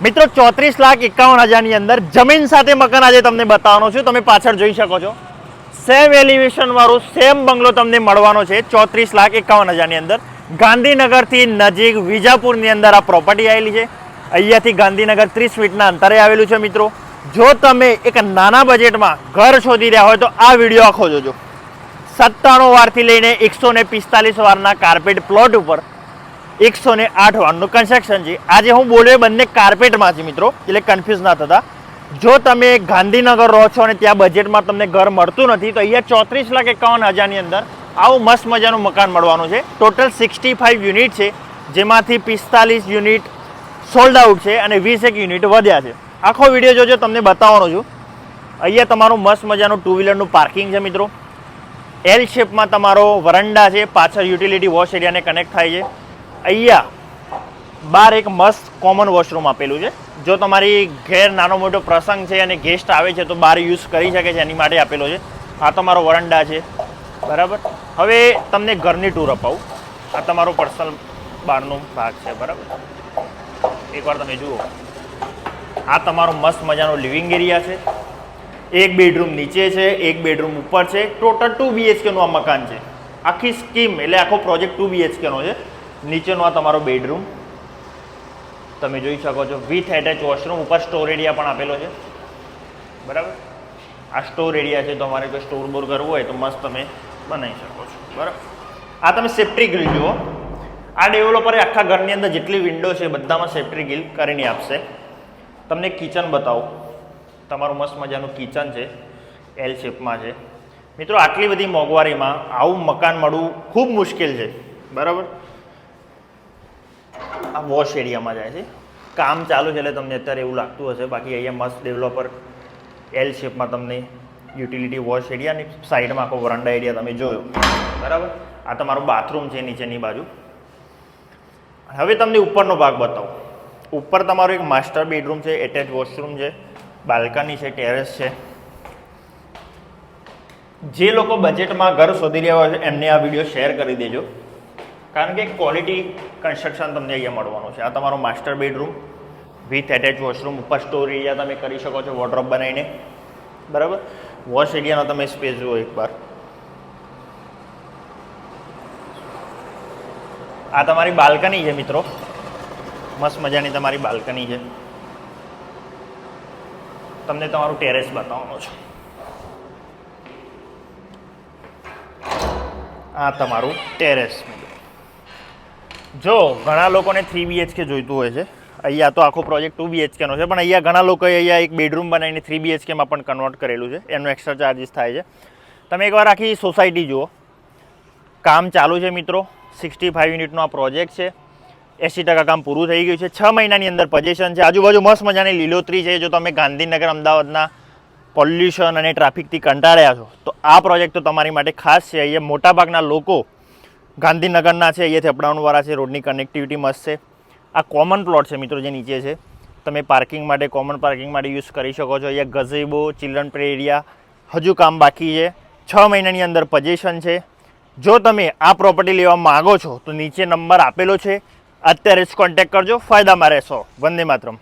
મિત્રો, ચોત્રીસ લાખ એકાવન હજારની અંદર જમીન સાથે મકાન આજે તમને બતાવવાનો છું. તમે પાછળ જોઈ શકો છો. સેમ એલિવેશન વાળું સેમ બંગલો તમને મળવાનો છે, ચોત્રીસ લાખ એકાવન હજારની અંદર. ગાંધીનગરથી નજીક વિજાપુરની અંદર આ પ્રોપર્ટી આવેલી છે. અહીંયાથી ગાંધીનગર ત્રીસ ફીટના અંતરે આવેલું છે મિત્રો. જો તમે એક નાના બજેટમાં ઘર શોધી રહ્યા હોય તો આ વીડિયો આખો જોજો. સત્તાણું વારથી લઈને એકસો ને પિસ્તાલીસ વારના કાર્પેટ પ્લોટ ઉપર એકસો ને આઠ વાનનું કન્સ્ટ્રક્શન છે. આજે હું બોલ્યો બંને કાર્પેટમાં છે મિત્રો, એટલે કન્ફ્યુઝ ના થતા. જો તમે ગાંધીનગર રહો છો અને ત્યાં બજેટમાં તમને ઘર મળતું નથી, તો અહીંયા ચોત્રીસ લાખ એકાવન હજારની અંદર આવું મસ્ત મજાનું મકાન મળવાનું છે. ટોટલ સિક્સટી ફાઇવ યુનિટ છે, જેમાંથી પિસ્તાલીસ યુનિટ સોલ્ડ આઉટ છે અને વીસ એક યુનિટ વધ્યા છે. આખો વીડિયો જોજો, તમને બતાવવાનો છું. અહીંયા તમારું મસ્ત મજાનું ટુ વ્હીલરનું પાર્કિંગ છે મિત્રો. એલ શેપમાં તમારો વરંડા છે, પાછળ યુટિલિટી વોશ એરિયાને કનેક્ટ થાય છે. અહીંયા બહાર એક મસ્ત કોમન વોશરૂમ આપેલું છે. જો તમારી ઘેર નાનો મોટો પ્રસંગ છે અને ગેસ્ટ આવે છે તો બહાર યુઝ કરી શકે છે, એની માટે આપેલો છે. આ તમારો વરંડા છે. બરાબર? હવે તમને ઘરની ટૂર અપાવું. આ તમારો પર્સનલ બહારનો ભાગ છે, બરાબર? એકવાર તમે જુઓ. આ તમારો મસ્ત મજાનો લિવિંગ એરિયા છે. એક બેડરૂમ નીચે છે, એક બેડરૂમ ઉપર છે. ટોટલ ટુ બીએચકેનું આ મકાન છે. આખી સ્કીમ એટલે આખો પ્રોજેક્ટ ટુ બીએચકેનો છે. નીચેનો આ તમારો બેડરૂમ. તમે જોઈ શકો છો વિથ એટેચ વોશરૂમ ઉપર સ્ટોર એરિયા પણ આપેલો છે. બરાબર? આ સ્ટોર એરિયા છે તમારે કોઈ સ્ટોર બોર કરવું હોય તો મસ્ત તમે બનાવી શકો છો. બરાબર? આ તમે સેફ્ટી ગ્રીલ જુઓ. આ ડેવલપરે આખા ઘરની અંદર જેટલી વિન્ડો છે, બધામાં સેફ્ટી ગ્રીલ કરીને આપશે. તમને કિચન બતાવું. તમારું મસ્ત મજાનું કિચન છે એલ શેપમાં છે. મિત્રો, આટલી બધી મોંઘવારીમાં આવું મકાન મળવું ખૂબ મુશ્કેલ છે. બરાબર? આ વોશ એરિયામાં જાય છે. કામ ચાલુ છે એટલે તમને અત્યારે એવું લાગતું હશે. બાકી અહીંયા મસ્ત ડેવલપર એલ શેપમાં તમને યુટિલિટી વોશ એરિયાની સાઈડમાં આખો વરંડા એરિયા તમે જોયો. બરાબર? આ તમારું બાથરૂમ છે નીચેની બાજુ. હવે તમને ઉપરનો ભાગ બતાવું. ઉપર તમારું એક માસ્ટર બેડરૂમ છે એટેચ વોશરૂમ છે બાલ્કની છે ટેરેસ છે. જે લોકો બજેટમાં ઘર શોધી રહ્યા હોય એમને આ વીડિયો શેર કરી દેજો. કારણ કે ક્વોલિટી કન્સ્ટ્રક્શન તમને અહીંયા મળવાનું છે. આ તમારો master bedroom with attach washroom ઉપર સ્ટોર એરિયા તમે કરી શકો છો વોર્ડ્રોપ બનાવીને. બરાબર? વોશ એરિયાનો તમે સ્પેસ જુઓ એકવાર આ તમારી બાલ્કની છે મિત્રો. મસ્ત મજાની તમારી બાલ્કની છે. તમને તમારું ટેરેસ બતાવવાનો છે. આ તમારું ટેરેસ જો, ઘણા લોકોને થ્રી બીએચકે જોઈતું હોય છે. અહીંયા તો આખો પ્રોજેક્ટ ટુ બીએચકેનો છે, પણ અહીંયા ઘણા લોકોએ અહીંયા એક બેડરૂમ બનાવીને થ્રી બીએચકેમાં પણ કન્વર્ટ કરેલું છે. એનો એક્સ્ટ્રા ચાર્જીસ થાય છે. તમે એકવાર આખી સોસાયટી જુઓ. કામ ચાલુ છે મિત્રો. સિક્સટી ફાઇવ યુનિટનો આ પ્રોજેક્ટ છે. એંસી ટકા કામ પૂરું થઈ ગયું છે. છ મહિનાની અંદર પજેશન છે. આજુબાજુ મસ્ત મજાની લીલોતરી છે. જો તમે ગાંધીનગર, અમદાવાદના પોલ્યુશન અને ટ્રાફિકથી કંટાળ્યા છો, તો આ પ્રોજેક્ટ તો તમારી માટે ખાસ છે. અહીંયા મોટાભાગના લોકો ગાંધીનગરના છે, અહીંયાથી અપડાઉનવાળા છે, રોડની કનેક્ટિવિટી મસ્ત છે. આ કોમન પ્લોટ છે મિત્રો જે નીચે છે. તમે પાર્કિંગ માટે કોમન પાર્કિંગ માટે યુઝ કરી શકો છો. અહીંયા ગઝેબો ચિલ્ડ્રન પ્લે એરિયા હજુ કામ બાકી છે. છ મહિનાની અંદર પજેશન છે. જો તમે આ પ્રોપર્ટી લેવા માગો છો, તો નીચે નંબર આપેલો છે. અત્યારે જ કોન્ટેક્ટ કરજો. ફાયદામાં રહેશો. વંદે માતરમ.